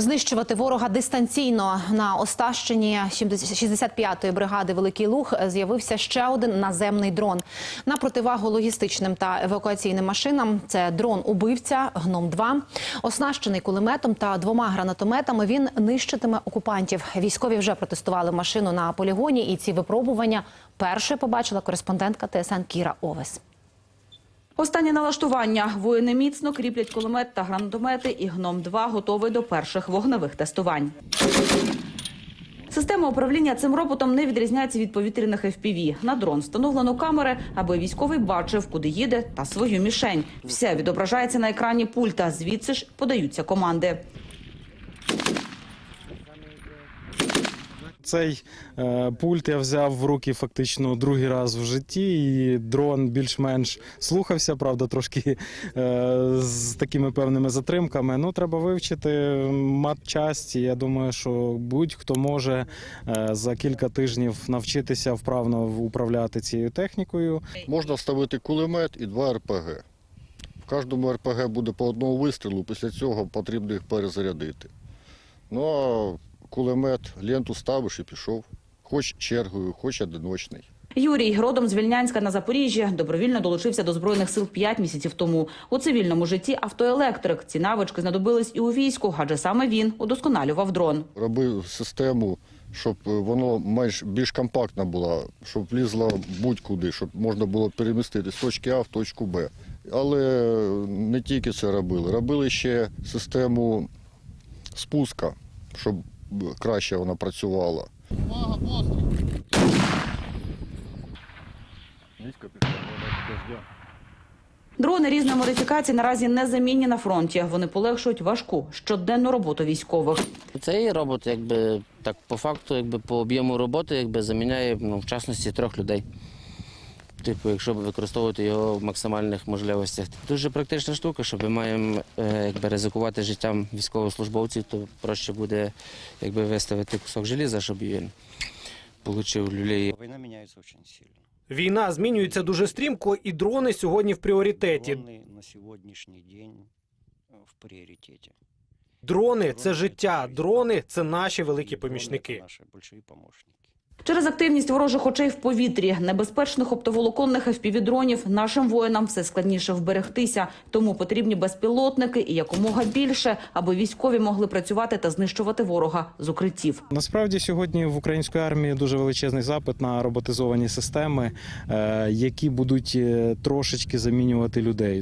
Знищувати ворога дистанційно на Остащині 65-ї бригади Великий Луг з'явився ще один наземний дрон. На противагу логістичним та евакуаційним машинам це дрон-убивця гном 2 оснащений кулеметом та двома гранатометами. Він нищитиме окупантів. Військові вже протестували машину на полігоні, і ці випробування першою побачила кореспондентка ТСН Кіра Овес. Останнє налаштування. Воїни міцно кріплять кулемет та гранатомети, і «Гном-2» готовий до перших вогневих тестувань. Система управління цим роботом не відрізняється від повітряних FPV. На дрон встановлено камери, аби військовий бачив, куди їде, та свою мішень. Все відображається на екрані пульта. Звідси ж подаються команди. Цей е, пульт я взяв в руки фактично другий раз в житті, і дрон більш-менш слухався, правда, трошки е, з такими певними затримками. Ну, треба вивчити матчасті. Я думаю, що будь-хто може е, за кілька тижнів навчитися вправно управляти цією технікою. Можна вставити кулемет і два РПГ. В кожному РПГ буде по одному вистрілу, після цього потрібно їх перезарядити. Ну а кулемет ленту ставиш і пішов. Хоч чергою, хоч одиночний. Юрій родом з Вільнянська на Запоріжжі добровільно долучився до збройних сил 5 місяців тому. У цивільному житті автоелектрик. Ці навички знадобились і у війську, адже саме він удосконалював дрон. Робив систему, щоб воно менш більш компактна була, щоб влізло будь-куди, щоб можна було перемістити з точки А в точку Б. Але не тільки це робили. Робили ще систему спуска, щоб краще вона працювала. Дрони різної модифікації наразі не замінні на фронті. Вони полегшують важку щоденну роботу військових. Цей робот, якби так по факту, якби по об'єму роботи, якби заміняє ну, в частності трьох людей Типу, якщо використовувати його в максимальних можливостях. Дуже практична штука, що ми маємо е, якби, ризикувати життям військовослужбовців, то проще буде якби, виставити кусок желіза, щоб він отримав люлей. Война меняется очень сильно. Війна змінюється дуже стрімко, і дрони сьогодні в пріоритеті. Дроны на сегодняшний день э, в приоритете. Дрони це Дроны життя, жизнь. дрони це наші великі И дроны помічники. это наши большие помощники. Через активність ворожих очей в повітрі, небезпечних оптоволоконних FPV-дронів нашим воїнам все складніше вберегтися. Тому потрібні безпілотники і якомога більше, аби військові могли працювати та знищувати ворога з укриттів. Насправді сьогодні в української армії дуже величезний запит на роботизовані системи, е, які будуть е, трошечки замінювати людей.